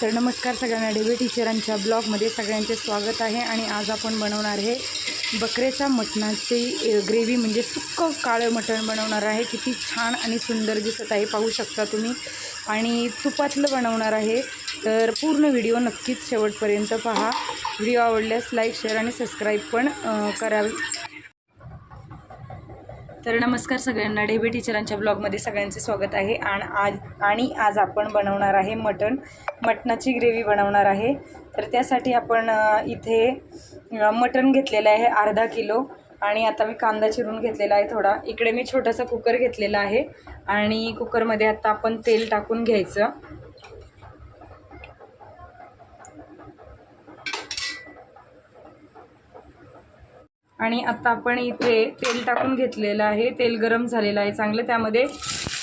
तर नमस्कार सगळ्यांना डेबी टीचरांच्या ब्लॉगमध्ये सगळ्यांचे स्वागत आहे आणि आज आपण बनवणार आहे बकऱ्याच्या मटणाची ग्रेव्ही म्हणजे सुक्कं काळं मटण बनवणार आहे. किती छान आणि सुंदर दिसत आहे पाहू शकता तुम्ही. आणि तुपातलं बनवणार आहे. तर पूर्ण व्हिडिओ नक्कीच शेवटपर्यंत पहा. व्हिडिओ आवडल्यास लाईक शेअर आणि सबस्क्राईब पण करावे. तर नमस्कार सगळ्यांना. डेबी टीचरांच्या ब्लॉगमध्ये सगळ्यांचे स्वागत आहे. आणि आज आणि आज आपण बनवणार आहे मटण. मटणाची ग्रेव्ही बनवणार आहे. तर त्यासाठी आपण इथे मटण घेतलेलं आहे अर्धा किलो. आणि आता मी कांदा चिरून घेतलेला आहे थोडा. इकडे मी छोटासा कुकर घेतलेला आहे. आणि कुकरमध्ये आता आपण तेल टाकून घ्यायचं. आणि आता आपण इथे तेल टाकून घेतलेलं आहे. तेल गरम झालेलं आहे चांगलं. त्यामध्ये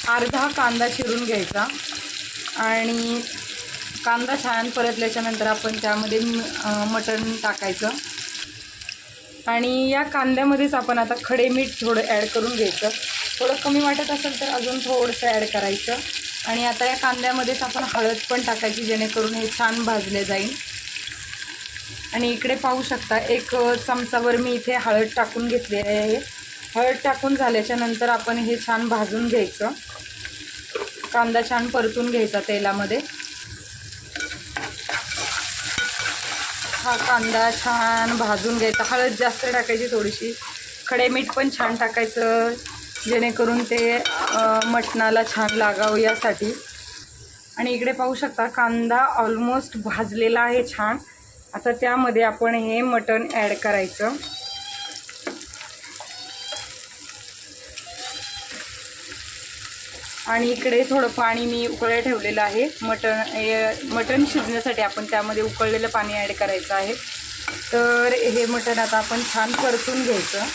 अर्धा कांदा चिरून घ्यायचा. आणि कांदा छान परतल्याच्यानंतर आपण त्यामध्ये मटण टाकायचं. आणि या कांद्यामध्येच आपण आता खडे मीठ थोडं ॲड करून घ्यायचं. थोडं कमी वाटत असेल तर अजून थोडंसं ॲड करायचं. आणि आता या कांद्यामध्येच आपण हळद पण टाकायची जेणेकरून हे छान भाजले जाईल. आणि इकडे पाहू शकता एक चमचावर मी इथे हळद टाकून घेतली आहे. हळद टाकून झाल्याच्यानंतर आपण हे छान भाजून घ्यायचं. कांदा छान परतून घ्यायचा तेलामध्ये. हा कांदा छान भाजून घ्यायचा. हळद जास्त टाकायची थोडीशी. खडे मीठ पण छान टाकायचं जेणेकरून ते मटणाला छान लागावं यासाठी. आणि इकडे पाहू शकता कांदा ऑलमोस्ट भाजलेला आहे छान. आता त्यामध्ये आपण हे मटण ॲड करायचं. आणि इकडे थोडं पाणी मी उकळे ठेवलेलं आहे. मटण मटण शिजण्यासाठी आपण त्यामध्ये उकळलेलं पाणी ॲड करायचं आहे. तर हे मटण आता आपण छान परतून घ्यायचं.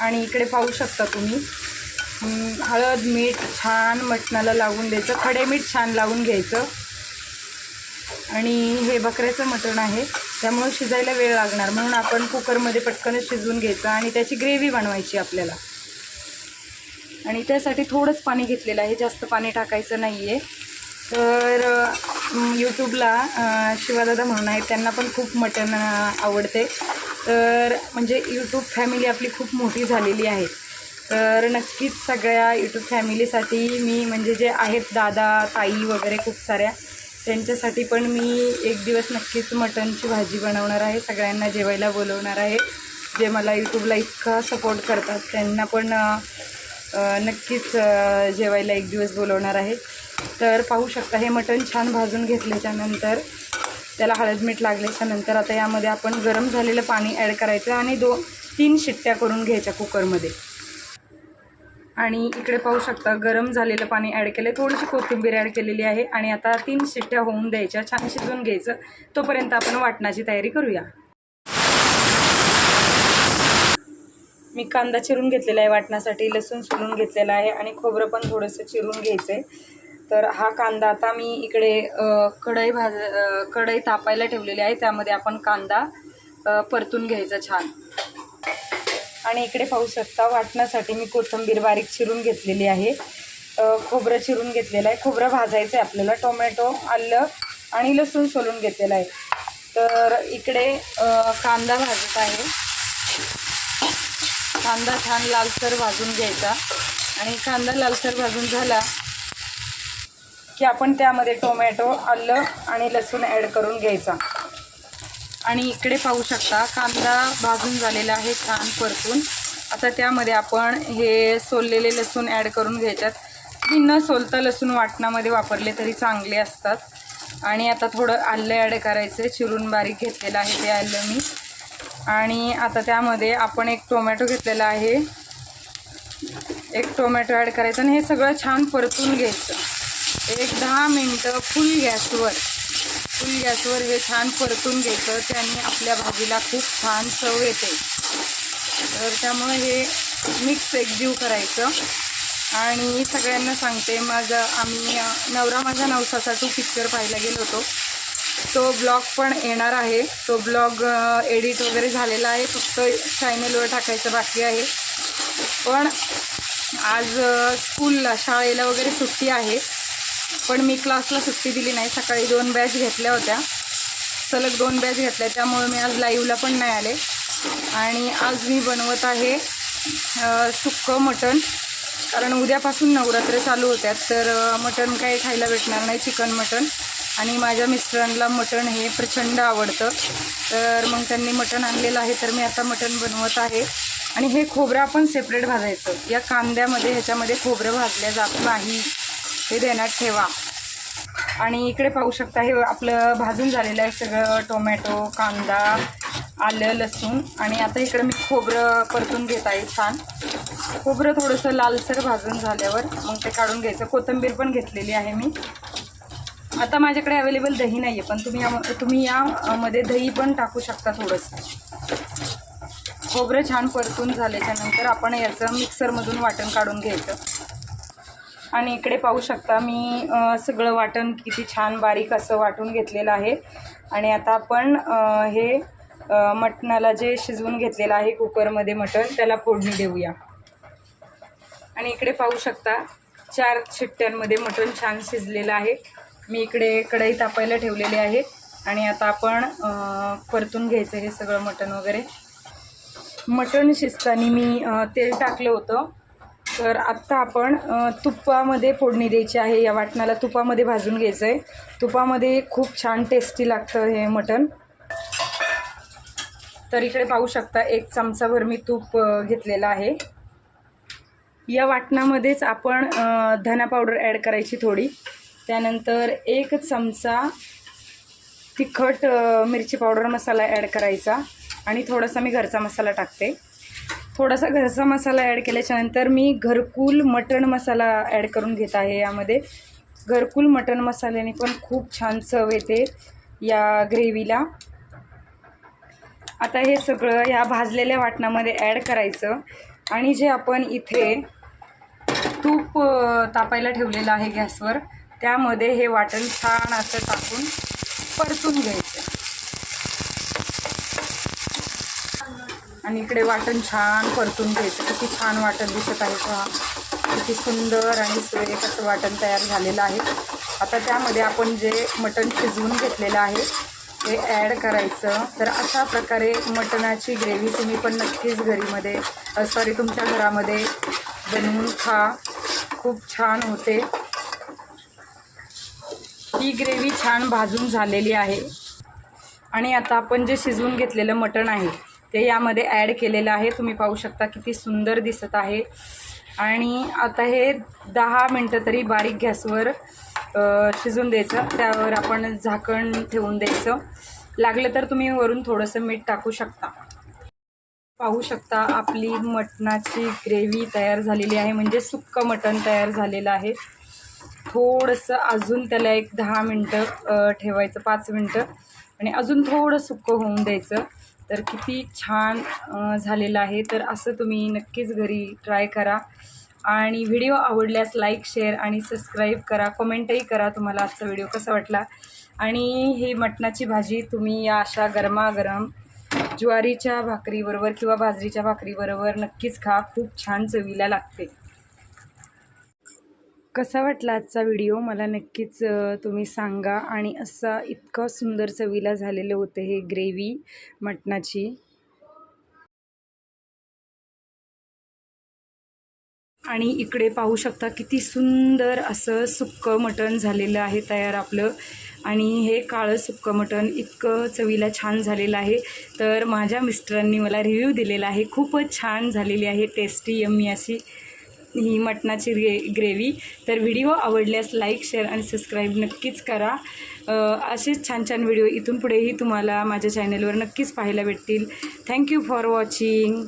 आणि इकडे पाहू शकता तुम्ही. हळद मीठ छान मटणाला लावून द्यायचं. खडे मीठ छान लावून घ्यायचं. आणि हे बकऱ्याचं मटण आहे. त्यामुळं शिजायला वेळ लागणार. म्हणून आपण कुकरमध्ये पटकनच शिजवून घ्यायचं आणि त्याची ग्रेव्ही बनवायची आपल्याला. आणि त्यासाठी थोडंच पाणी घेतलेलं आहे. जास्त पाणी टाकायचं नाही आहे तर यूट्यूबला शिवादादा म्हणून आहेत. त्यांना पण खूप मटण आवडते. तर म्हणजे यूट्यूब फॅमिली आपली खूप मोठी झालेली आहे. तर नक्कीच सगळ्या यूट्यूब फॅमिलीसाठी मी म्हणजे जे आहेत दादा ताई वगैरे खूप साऱ्या त्यांच्यासाठी पण मी एक दिवस नक्कीच मटणची भाजी बनवणार आहे. सगळ्यांना जेवायला बोलवणार आहे. जे मला यूट्यूबला इतका सपोर्ट करतात त्यांना पण नक्कीच जेवायला एक दिवस बोलवणार आहे. तर पाहू शकता हे मटण छान भाजून घेतल्याच्यानंतर त्याला हळद मीठ लागल्याच्यानंतर आता यामध्ये आपण गरम झालेलं पाणी ॲड करायचं आणि दो तीन शिट्ट्या करून घ्यायच्या कुकरमध्ये आणि इकडे पाहू शकता गरम झालेलं पाणी ॲड केलं थोडीशी कोथिंबीर ॲड केलेली आहे आणि आता तीन शिट्ट्या होऊन द्यायच्या. छान शिजवून घ्यायचं. तोपर्यंत आपण वाटणाची तयारी करूया. मी कांदा चिरून घेतलेला आहे वाटण्यासाठी. लसूण चिरून घेतलेला आहे आणि खोबरं पण थोडंसं चिरून घ्यायचं आहे तर हा कांदा आता मी इकडे कढई भाज कढई तापायला ठेवलेली आहे. त्यामध्ये आपण कांदा परतून घ्यायचा छान. आणि इकडे पाहू शकता वाटण्यासाठी मी कोथिंबीर बारीक चिरून घेतलेली आहे. खोबरं चिरून घेतलेलं आहे. खोबरं भाजायचं आहे आपल्याला. टोमॅटो आलं आणि लसूण सोलून घेतलेलं आहे. तर इकडे कांदा भाजत आहे. कांदा छान लालसर भाजून घ्यायचा. आणि कांदा लालसर भाजून झाला की आपण त्यामध्ये टोमॅटो आलं आणि लसूण ॲड करून घ्यायचा. आणि इकडे पाहू शकता कांदा भाजून झालेला आहे छान परतून. आता त्यामध्ये आपण हे सोललेले लसूण ॲड करून घ्यायच्यात. मी न सोलता लसूण वाटणामध्ये वापरले तरी चांगले असतात. आणि आता थोडं आलं ॲड करायचं चिरून बारीक घेतलेलं आहे ते आलं मी. आणि आता त्यामध्ये आपण एक टोमॅटो घेतलेला आहे. एक टोमॅटो ॲड करायचं आणि हे सगळं छान परतून घ्यायचं. एक दहा मिनटं फुल गॅसवर फुल गॅसवर हे छान परतून घ्यायचं. त्याने आपल्या भाजीला खूप छान चव येते. तर त्यामुळे हे मिक्स एकजीव करायचं. आणि सगळ्यांना सांगते माझं आम्ही नवरा माझा नवसाचा टू पिक्चर पाहायला गेलो होतो. तो ब्लॉग पण येणार आहे. तो ब्लॉग एडिट वगैरे झालेला आहे. फक्त चॅनलवर टाकायचं बाकी आहे. पण आज स्कूलला शाळेला वगैरे सुट्टी आहे. पण मी क्लासला सुट्टी दिली नाही. सकाळी दोन बॅच घेतल्या होत्या. सलग दोन बॅच घेतल्या. त्यामुळे मी आज लाईव्हला पण नाही आले. आणि आज मी बनवत आहे सुक्कं मटण. कारण उद्यापासून नवरात्र चालू होत्यात तर मटण काही खायला भेटणार नाही चिकन मटण. आणि माझ्या मिस्टरांना मटण हे प्रचंड आवडतं. तर मग त्यांनी मटण आणलेलं आहे. तर मी आता मटण बनवत आहे. आणि हे खोबरं आपण सेपरेट भाजायचं. या कांद्यामध्ये ह्याच्यामध्ये खोबरं भाजल्या जात नाही. हे ध्यानात ठेवा. आणि इकडे पाहू शकता हे आपलं भाजून झालेलं आहे सगळं टोमॅटो कांदा आलं लसूण. आणि आता इकडे मी खोबरं परतून घेत आहे छान. खोबरं थोडंसं लालसर भाजून झाल्यावर मग ते काढून घ्यायचं. कोथिंबीर पण घेतलेली आहे मी. आता माझ्याकडे अवेलेबल दही नाही आहे पण तुम्ही या तुम्ही यामध्ये दही पण टाकू शकता थोडंसं. खोबरं छान परतून झाल्याच्यानंतर आपण याचं मिक्सरमधून वाटण काढून घ्यायचं. आणि इकडे पाहू शकता मी सगळं वाटण किती छान बारीक असं वाटून घेतलेलं आहे. आणि आता आपण हे मटणाला जे शिजवून घेतलेलं आहे कुकरमध्ये मटण त्याला फोडणी देऊया. आणि इकडे पाहू शकता चार शिट्ट्यांमध्ये मटण छान शिजलेलं आहे. मी इकडे कढई तापायला ठेवलेली आहे. आणि आता आपण परतून घ्यायचं हे सगळं मटण वगैरे. मटण शिजताना मी तेल टाकलं होतं. तर आत्ता आपण तुपामध्ये फोडणी द्यायची आहे. या वाटणाला तुपामध्ये भाजून घ्यायचं आहे तुपामध्ये खूप छान टेस्टी लागतं हे मटण. तर इकडे पाहू शकता एक चमचाभर मी तूप घेतलेलं आहे. या वाटणामध्येच आपण धना पावडर ॲड करायची थोडी. त्यानंतर एक चमचा तिखट मिरची पावडर मसाला ॲड करायचा. आणि थोडासा मी घरचा मसाला टाकते. थोडासा घरचा मसाला ॲड केल्याच्यानंतर मी घरकुल मटण मसाला ॲड करून घेत आहे यामध्ये. घरकुल मटण मसाल्याने पण खूप छान चव येते या ग्रेव्हीला. आता हे सगळं या भाजलेल्या वाटणामध्ये ॲड करायचं आणि जे आपण इथे तूप तापायला ठेवलेलं आहे गॅसवर त्यामध्ये हे वाटण छान असं टाकून परतून घ्यायचं. आणि इकडे वाटण छान परतून घ्यायचं. किती छान वाटण दिसत आहे का? किती सुंदर आणि सुरेख असं वाटण तयार झालेलं आहे. आता त्यामध्ये आपण जे मटण शिजवून घेतलेलं आहे ते ॲड करायचं. तर अशा प्रकारे मटणाची ग्रेव्ही तुम्ही पण नक्कीच घरीमध्ये सॉरी तुमच्या घरामध्ये बनवून खा. खूप छान होते. ही ग्रेव्ही छान भाजून झालेली आहे. आणि आता आपण जे शिजवून घेतलेलं मटण आहे ते यामध्ये ॲड केलेलं आहे. तुम्ही पाहू शकता किती सुंदर दिसत आहे. आणि आता हे दहा मिनटं तरी बारीक गॅसवर शिजून द्यायचं. त्यावर आपण झाकण ठेवून द्यायचं. लागलं तर तुम्ही वरून थोडंसं मीठ टाकू शकता. पाहू शकता आपली मटणाची ग्रेव्ही तयार झालेली आहे. म्हणजे सुक्कं मटण तयार झालेलं आहे. थोडंसं अजून त्याला एक दहा मिनटं ठेवायचं पाच मिनटं. आणि अजून थोडं सुक्कं होऊन द्यायचं. तर किती छान झालेलं आहे. तर असं तुम्ही नक्कीच घरी ट्राय करा. आणि व्हिडिओ आवडल्यास लाईक शेअर आणि सबस्क्राईब करा. कमेंटही करा तुम्हाला आजचा व्हिडिओ कसा वाटला. आणि ही मटणाची भाजी तुम्ही या अशा गरमागरम ज्वारीच्या भाकरीबरोबर किंवा बाजरीच्या भाकरीबरोबर नक्कीच खा. खूप छान चवीला लागते. कसा वाटला आजचा व्हिडिओ? मला नक्कीच तुम्ही सांगा. आणि असा इतकं सुंदर चवीला झालेलं होतं हे ग्रेव्ही मटणाची. आणि इकडे पाहू शकता किती सुंदर असं सुक्कं मटण झालेलं आहे तयार आपलं. आणि हे काळं सुक्कं मटण इतकं चवीला छान झालेलं आहे. तर माझ्या मिस्टरांनी मला रिव्ह्यू दिलेला आहे. खूपच छान झालेली आहे. टेस्टी यम्मी अशी. ही मटणाची ग्रे ग्रेव्ही. तर व्हिडिओ आवडल्यास लाईक शेअर आणि सबस्क्राईब नक्कीच करा. असेच छान छान व्हिडिओ इथून पुढेही तुम्हाला माझ्या चॅनलवर नक्कीच पाहायला भेटतील. Thank you for watching.